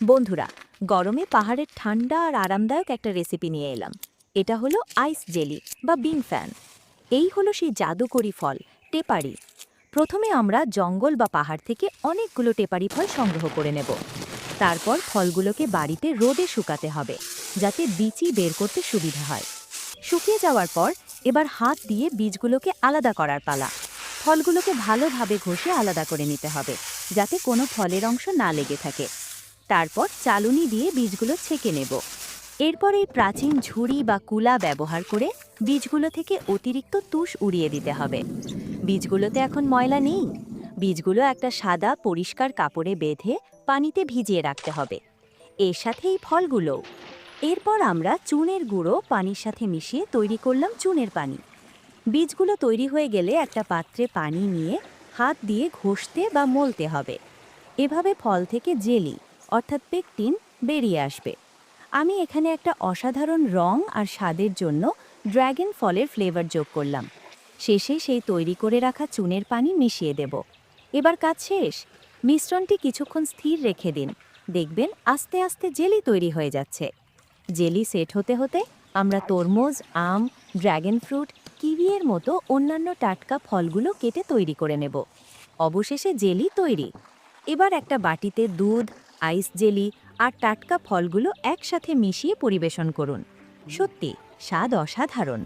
বন্ধুরা, গরমে পাহাড়ের ঠান্ডা আর আরামদায়ক একটা রেসিপি নিয়ে এলাম। এটা হলো আইস জেলি বা বিন ফ্যান এই হলো সেই জাদুকরি ফল, টেপারি। প্রথমে আমরা জঙ্গল বা পাহাড় থেকে অনেকগুলো টেপারি ফল সংগ্রহ করে নেব। তারপর ফলগুলোকে বাড়িতে রোদে শুকাতে হবে, যাতে বিচি বের করতে সুবিধা হয়। শুকিয়ে যাওয়ার পর এবার হাত দিয়ে বীজগুলোকে আলাদা করার পালা। ফলগুলোকে ভালোভাবে ঘষে আলাদা করে নিতে হবে, যাতে কোনো ফলের অংশ না লেগে থাকে। তারপর চালুনি দিয়ে বীজগুলো ছেঁকে নেব। এরপর এই প্রাচীন ঝুড়ি বা কুলা ব্যবহার করে বীজগুলো থেকে অতিরিক্ত তুষ উড়িয়ে দিতে হবে। বীজগুলোতে এখন ময়লা নেই। বীজগুলো একটা সাদা, পরিষ্কার কাপড়ে বেঁধে পানিতে ভিজিয়ে রাখতে হবে। এর সাথে এই ফলগুলো। এরপর আমরা চুনের গুঁড়ো পানির সাথে মিশিয়ে তৈরি করলাম চুনের পানি। বীজগুলো তৈরি হয়ে গেলে একটা পাত্রে পানি নিয়ে হাত দিয়ে ঘষতে বা মলতে হবে। এভাবে ফল থেকে জেলি। অর্থাৎ পেকটিন, বেরিয়ে আসবে। আমি এখানে একটা অসাধারণ রং আর স্বাদের জন্য ড্র্যাগন ফলের ফ্লেভার যোগ করলাম। শেষে সেই তৈরি করে রাখা চুনের পানি মিশিয়ে দেব। এবার কাজ শেষ। মিশ্রণটি কিছুক্ষণ স্থির রেখে দিন। দেখবেন আস্তে আস্তে জেলি তৈরি হয়ে যাচ্ছে। জেলি সেট হতে হতে আমরা তরমুজ, আম ড্র্যাগন ফ্রুট কিউইয়ের মতো অন্যান্য টাটকা ফলগুলো কেটে তৈরি করে নেব। অবশেষে জেলি তৈরি। এবার একটা বাটিতে দুধ আইস জেলি আর টাটকা ফলগুলো একসাথে মিশিয়ে পরিবেশন করুন। সত্যি স্বাদ অসাধারণ।